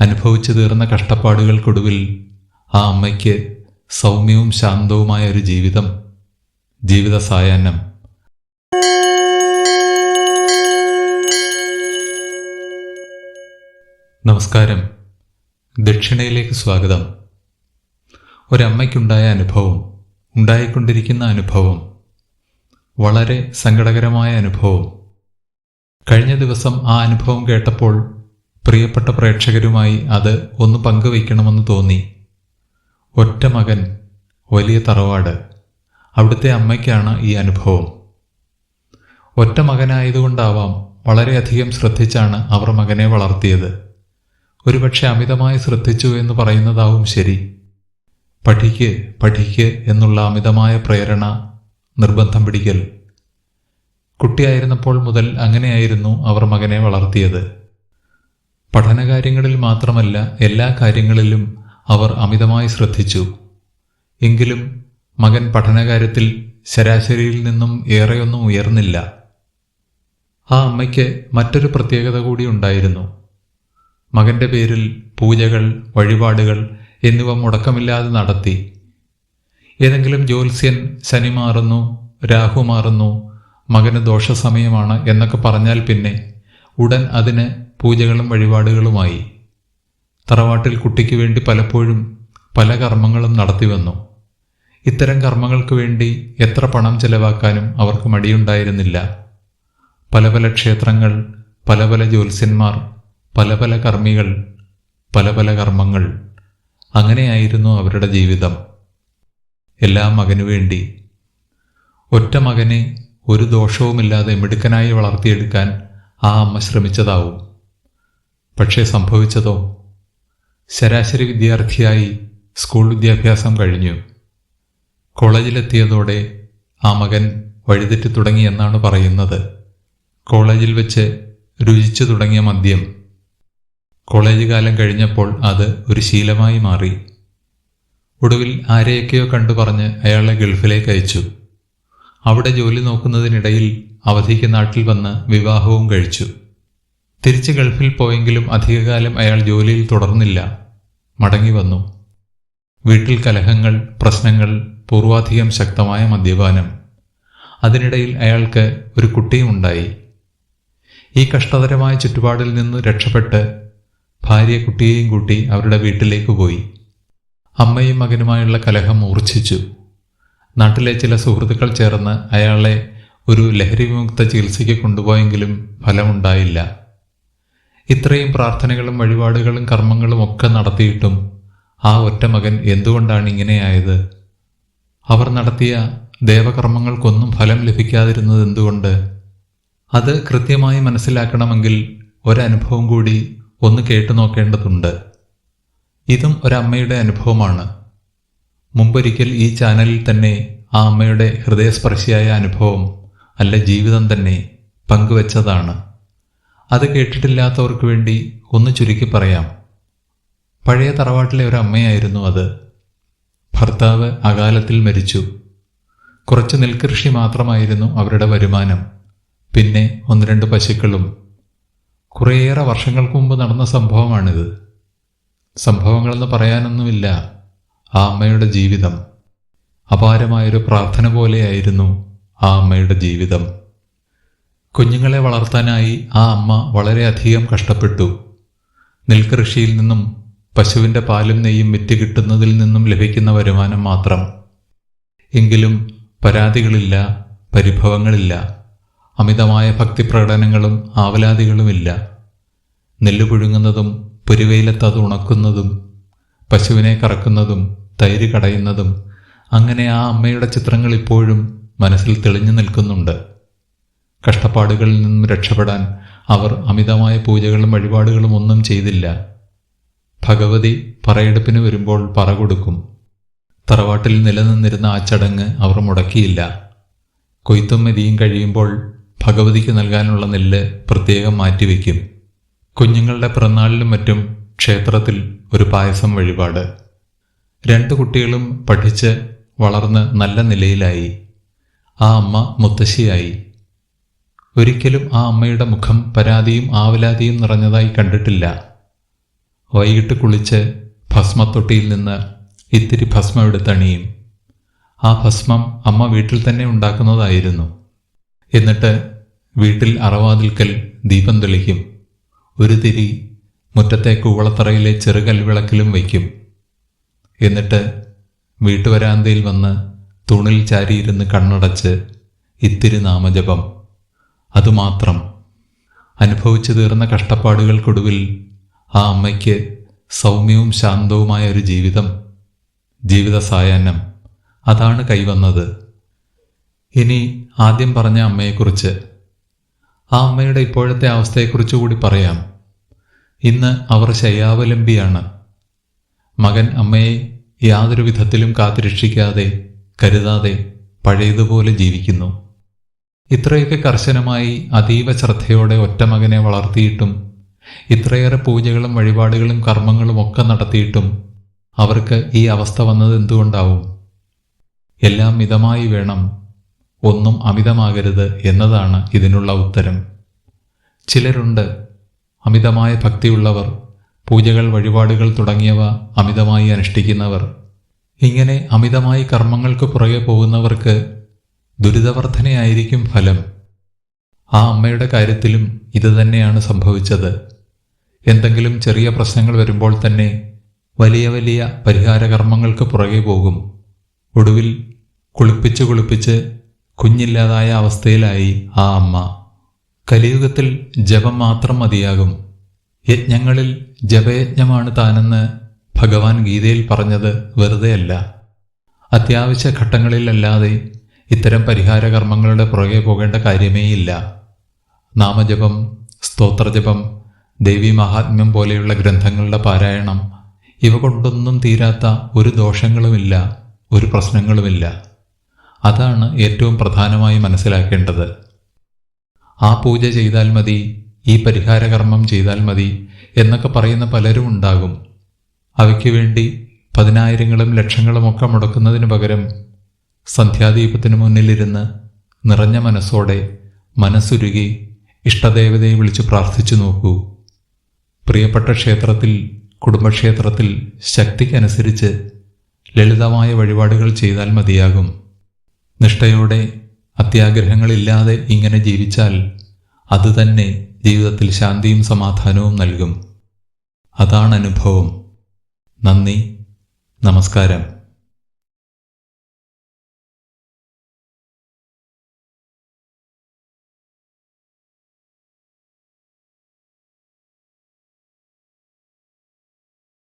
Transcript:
അനുഭവിച്ചു തീർന്ന കഷ്ടപ്പാടുകൾക്കൊടുവിൽ ആ അമ്മയ്ക്ക് സൗമ്യവും ശാന്തവുമായ ഒരു ജീവിതം ജീവിത സായാഹ്നം. നമസ്കാരം. ദക്ഷിണയിലേക്ക് സ്വാഗതം. ഒരമ്മയ്ക്കുണ്ടായ അനുഭവം ഉണ്ടായിക്കൊണ്ടിരിക്കുന്ന അനുഭവം വളരെ സങ്കടകരമായ അനുഭവം. കഴിഞ്ഞ ദിവസം ആ അനുഭവം കേട്ടപ്പോൾ പ്രിയപ്പെട്ട പ്രേക്ഷകരുമായി അത് ഒന്ന് പങ്കുവയ്ക്കണമെന്ന് തോന്നി. ഒറ്റ മകൻ വലിയ തറവാട്. അവിടുത്തെ അമ്മയ്ക്കാണ് ഈ അനുഭവം. ഒറ്റ മകനായതുകൊണ്ടാവാം വളരെയധികം ശ്രദ്ധിച്ചാണ് അവർ മകനെ വളർത്തിയത്. ഒരുപക്ഷെ അമിതമായി ശ്രദ്ധിച്ചു എന്ന് പറയുന്നതാവും ശരി. പഠിക്ക് പഠിക്ക് എന്നുള്ള അമിതമായ പ്രേരണ നിർബന്ധം പിടിക്കൽ. കുട്ടിയായിരുന്നപ്പോൾ മുതൽ അങ്ങനെയായിരുന്നു അവർ മകനെ വളർത്തിയത്. പഠനകാര്യങ്ങളിൽ മാത്രമല്ല എല്ലാ കാര്യങ്ങളിലും അവർ അമിതമായി ശ്രദ്ധിച്ചു. എങ്കിലും മകൻ പഠനകാര്യത്തിൽ ശരാശരിയിൽ നിന്നും ഏറെയൊന്നും ഉയർന്നില്ല. ആ അമ്മയ്ക്ക് മറ്റൊരു പ്രത്യേകത കൂടി ഉണ്ടായിരുന്നു. മകന്റെ പേരിൽ പൂജകൾ വഴിപാടുകൾ എന്നിവ മുടക്കമില്ലാതെ നടത്തി. ഏതെങ്കിലും ജ്യോത്സ്യൻ ശനി മാറുന്നു രാഹു മാറുന്നു മകന് ദോഷസമയമാണ് എന്നൊക്കെ പറഞ്ഞാൽ പിന്നെ ഉടൻ അതിന് പൂജകളും വഴിപാടുകളുമായി തറവാട്ടിൽ കുട്ടിക്ക് വേണ്ടി പലപ്പോഴും പല കർമ്മങ്ങളും നടത്തി വന്നു. ഇത്തരം കർമ്മങ്ങൾക്ക് വേണ്ടി എത്ര പണം ചെലവാക്കാനും അവർക്ക് മടിയുണ്ടായിരുന്നില്ല. പല പല ക്ഷേത്രങ്ങൾ പല പല ജ്യോത്സ്യന്മാർ പല പല കർമ്മികൾ പല പല കർമ്മങ്ങൾ. അങ്ങനെയായിരുന്നു അവരുടെ ജീവിതം. എല്ലാ മകനു വേണ്ടി. ഒറ്റ മകനെ ഒരു ദോഷവുമില്ലാതെ മിടുക്കനായി വളർത്തിയെടുക്കാൻ ആ അമ്മ ശ്രമിച്ചതാവും. പക്ഷേ സംഭവിച്ചതോ? ശരാശരി വിദ്യാർത്ഥിയായി സ്കൂൾ വിദ്യാഭ്യാസം കഴിഞ്ഞു. കോളേജിലെത്തിയതോടെ ആ മകൻ വഴിതെറ്റി തുടങ്ങിയെന്നാണ് പറയുന്നത്. കോളേജിൽ വെച്ച് രുചിച്ചു തുടങ്ങിയ മദ്യം. കോളേജ് കാലം കഴിഞ്ഞപ്പോൾ അത് ഒരു ശീലമായി മാറി. ഒടുവിൽ ആരെയൊക്കെയോ കണ്ടു പറഞ്ഞ് അയാളെ ഗൾഫിലേക്ക് അയച്ചു. അവിടെ ജോലി നോക്കുന്നതിനിടയിൽ അവധിക്ക് നാട്ടിൽ വന്ന് വിവാഹവും കഴിച്ചു. തിരിച്ച് ഗൾഫിൽ പോയെങ്കിലും അധികകാലം അയാൾ ജോലിയിൽ തുടർന്നില്ല. മടങ്ങി വന്നു. വീട്ടിൽ കലഹങ്ങൾ പ്രശ്നങ്ങൾ പൂർവാധികം ശക്തമായ മദ്യപാനം. അതിനിടയിൽ അയാൾക്ക് ഒരു കുട്ടിയും ഉണ്ടായി. ഈ കഷ്ടതരമായ ചുറ്റുപാടിൽ നിന്ന് രക്ഷപ്പെട്ട് ഭാര്യ കുട്ടിയെയും കൂട്ടി അവരുടെ വീട്ടിലേക്ക് പോയി. അമ്മയും മകനുമായുള്ള കലഹം മൂർച്ഛിച്ചു. നാട്ടിലെ ചില സുഹൃത്തുക്കൾ ചേർന്ന് അയാളെ ഒരു ലഹരി വിമുക്ത ചികിത്സയ്ക്ക് കൊണ്ടുപോയെങ്കിലും ഫലമുണ്ടായില്ല. ഇത്രയും പ്രാർത്ഥനകളും വഴിപാടുകളും കർമ്മങ്ങളും ഒക്കെ നടത്തിയിട്ടും ആ ഒറ്റ മകൻ എന്തുകൊണ്ടാണ് ഇങ്ങനെയായത്? അവർ നടത്തിയ ദേവകർമ്മങ്ങൾക്കൊന്നും ഫലം ലഭിക്കാതിരുന്നത് എന്തുകൊണ്ട്? അത് കൃത്യമായി മനസ്സിലാക്കണമെങ്കിൽ ഒരനുഭവം കൂടി ഒന്ന് കേട്ടു നോക്കേണ്ടതുണ്ട്. ഇതും ഒരമ്മയുടെ അനുഭവമാണ്. മുമ്പൊരിക്കൽ ഈ ചാനലിൽ തന്നെ ആ അമ്മയുടെ ഹൃദയസ്പർശിയായ അനുഭവം അല്ല ജീവിതം തന്നെ പങ്കുവച്ചതാണ്. അത് കേട്ടിട്ടില്ലാത്തവർക്ക് വേണ്ടി ഒന്ന് ചുരുക്കി പറയാം. പഴയ തറവാട്ടിലെ ഒരു അമ്മയായിരുന്നു അത്. ഭർത്താവ് അകാലത്തിൽ മരിച്ചു. കുറച്ച് നെൽകൃഷി മാത്രമായിരുന്നു അവരുടെ വരുമാനം. പിന്നെ ഒന്ന് രണ്ട് പശുക്കളും. കുറേയേറെ വർഷങ്ങൾക്ക് മുമ്പ് നടന്ന സംഭവമാണിത്. സംഭവങ്ങളെന്ന് പറയാനൊന്നുമില്ല. ആ അമ്മയുടെ ജീവിതം. അപാരമായൊരു പ്രാർത്ഥന പോലെയായിരുന്നു ആ അമ്മയുടെ ജീവിതം. കുഞ്ഞുങ്ങളെ വളർത്താനായി ആ അമ്മ വളരെയധികം കഷ്ടപ്പെട്ടു. നെൽകൃഷിയിൽ നിന്നും പശുവിന്റെ പാലും നെയ്യും വിറ്റ് കിട്ടുന്നതിൽ നിന്നും ലഭിക്കുന്ന വരുമാനം മാത്രം. എങ്കിലും പരാതികളില്ല പരിഭവങ്ങളില്ല. അമിതമായ ഭക്തിപ്രകടനങ്ങളും ആവലാതികളുമില്ല. നെല്ല് പുഴുങ്ങുന്നതും പുരുവയിലത്ത് അത് ഉണക്കുന്നതും പശുവിനെ കറക്കുന്നതും തൈര് കടയുന്നതും അങ്ങനെ ആ അമ്മയുടെ ചിത്രങ്ങൾ ഇപ്പോഴും മനസ്സിൽ തെളിഞ്ഞു നിൽക്കുന്നുണ്ട്. കഷ്ടപ്പാടുകളിൽ നിന്നും രക്ഷപ്പെടാൻ അവർ അമിതമായ പൂജകളും വഴിപാടുകളും ഒന്നും ചെയ്തില്ല. ഭഗവതി പറയെടുപ്പിന് വരുമ്പോൾ പറ കൊടുക്കും. തറവാട്ടിൽ നിലനിന്നിരുന്ന ആ ചടങ്ങ് അവർ മുടക്കിയില്ല. കൊയ്ത്തും മെതിയും കഴിയുമ്പോൾ ഭഗവതിക്ക് നൽകാനുള്ള നെല്ല് പ്രത്യേകം മാറ്റിവെക്കും. കുഞ്ഞുങ്ങളുടെ പിറന്നാളിലും മറ്റും ക്ഷേത്രത്തിൽ ഒരു പായസം വഴിപാട്. രണ്ട് കുട്ടികളും പഠിച്ച് വളർന്ന് നല്ല നിലയിലായി. ആ അമ്മ മുത്തശ്ശിയായി. ഒരിക്കലും ആ അമ്മയുടെ മുഖം പരാതിയും ആവലാതിയും നിറഞ്ഞതായി കണ്ടിട്ടില്ല. വൈകിട്ട് കുളിച്ച് ഭസ്മത്തൊട്ടിയിൽ നിന്ന് ഇത്തിരി ഭസ്മം എടുത്തണിയും ആ ഭസ്മം അമ്മ വീട്ടിൽ തന്നെ ഉണ്ടാക്കുന്നതായിരുന്നു. എന്നിട്ട് വീട്ടിൽ അറവാതിൽക്കൽ ദീപം തെളിക്കും. ഒരു തിരി മുറ്റത്തെ കൂവളത്തറയിലെ ചെറുകൽവിളക്കിലും വയ്ക്കും. എന്നിട്ട് വീട്ടുവരാന്തയിൽ വന്ന് തൂണിൽ ചാരിയിരുന്ന് കണ്ണടച്ച് ഇത്തിരി നാമജപം. അതുമാത്രം. അനുഭവിച്ചു തീർന്ന കഷ്ടപ്പാടുകൾക്കൊടുവിൽ ആ അമ്മയ്ക്ക് സൗമ്യവും ശാന്തവുമായ ഒരു ജീവിതം ജീവിത സായാഹ്നം അതാണ് കൈവന്നത്. ഇനി ആദ്യം പറഞ്ഞ അമ്മയെക്കുറിച്ച്. ആ അമ്മയുടെ ഇപ്പോഴത്തെ അവസ്ഥയെക്കുറിച്ച് കൂടി പറയാം. ഇന്ന് അവർ ശയ്യാവലംബിയാണ്. മകൻ അമ്മയെ യാതൊരു വിധത്തിലും കാത്തുരക്ഷിക്കാതെ കരുതാതെ പഴയതുപോലെ ജീവിക്കുന്നു. ഇത്രയൊക്കെ കർശനമായി അതീവ ശ്രദ്ധയോടെ ഒറ്റ മകനെ വളർത്തിയിട്ടും ഇത്രയേറെ പൂജകളും വഴിപാടുകളും കർമ്മങ്ങളും ഒക്കെ നടത്തിയിട്ടും അവർക്ക് ഈ അവസ്ഥ വന്നത് എന്തുകൊണ്ടാവും? എല്ലാം മിതമായി വേണം ഒന്നും അമിതമാകരുത് എന്നതാണ് ഇതിനുള്ള ഉത്തരം. ചിലരുണ്ട് അമിതമായ ഭക്തിയുള്ളവർ പൂജകൾ വഴിപാടുകൾ തുടങ്ങിയവ അമിതമായി അനുഷ്ഠിക്കുന്നവർ. ഇങ്ങനെ അമിതമായി കർമ്മങ്ങൾക്ക് പുറകെ പോകുന്നവർക്ക് ദുരിതവർദ്ധനയായിരിക്കും ഫലം. ആ അമ്മയുടെ കാര്യത്തിലും ഇതുതന്നെയാണ് സംഭവിച്ചത്. എന്തെങ്കിലും ചെറിയ പ്രശ്നങ്ങൾ വരുമ്പോൾ തന്നെ വലിയ വലിയ പരിഹാര കർമ്മങ്ങൾക്ക് പുറകെ പോകും. ഒടുവിൽ കുളിപ്പിച്ച് കുളിപ്പിച്ച് കുഞ്ഞില്ലാതായ അവസ്ഥയിലായി ആ അമ്മ. കലിയുഗത്തിൽ ജപം മാത്രം മതിയാകും. യജ്ഞങ്ങളിൽ ജപയജ്ഞമാണ് താനെന്ന് ഭഗവാൻ ഗീതയിൽ പറഞ്ഞത് വെറുതെയല്ല. അത്യാവശ്യ ഘട്ടങ്ങളിലല്ലാതെ ഇത്തരം പരിഹാര കർമ്മങ്ങളുടെ പുറകെ പോകേണ്ട കാര്യമേയില്ല. നാമജപം സ്തോത്രജപം ദേവി മഹാത്മ്യം പോലെയുള്ള ഗ്രന്ഥങ്ങളുടെ പാരായണം ഇവ കൊണ്ടൊന്നും തീരാത്ത ഒരു ദോഷങ്ങളുമില്ല ഒരു പ്രശ്നങ്ങളുമില്ല. അതാണ് ഏറ്റവും പ്രധാനമായി മനസ്സിലാക്കേണ്ടത്. ആ പൂജ ചെയ്താൽ മതി ഈ പരിഹാര കർമ്മം ചെയ്താൽ മതി എന്നൊക്കെ പറയുന്ന പലരും ഉണ്ടാകും. അവയ്ക്ക് വേണ്ടി പതിനായിരങ്ങളും ലക്ഷങ്ങളും ഒക്കെ മുടക്കുന്നതിന് പകരം സന്ധ്യാദീപത്തിനു മുന്നിലിരുന്ന് നിറഞ്ഞ മനസ്സോടെ മനസ്സുരുകി ഇഷ്ടദേവതയെ വിളിച്ച് പ്രാർത്ഥിച്ചു നോക്കൂ. പ്രിയപ്പെട്ട ക്ഷേത്രത്തിൽ കുടുംബക്ഷേത്രത്തിൽ ശക്തിക്കനുസരിച്ച് ലളിതമായ വഴിപാടുകൾ ചെയ്താൽ മതിയാകും. നിഷ്ഠയോടെ അത്യാഗ്രഹങ്ങളില്ലാതെ ഇങ്ങനെ ജീവിച്ചാൽ അതുതന്നെ ജീവിതത്തിൽ ശാന്തിയും സമാധാനവും നൽകും. അതാണ് അനുഭവം. നന്ദി. നമസ്കാരം.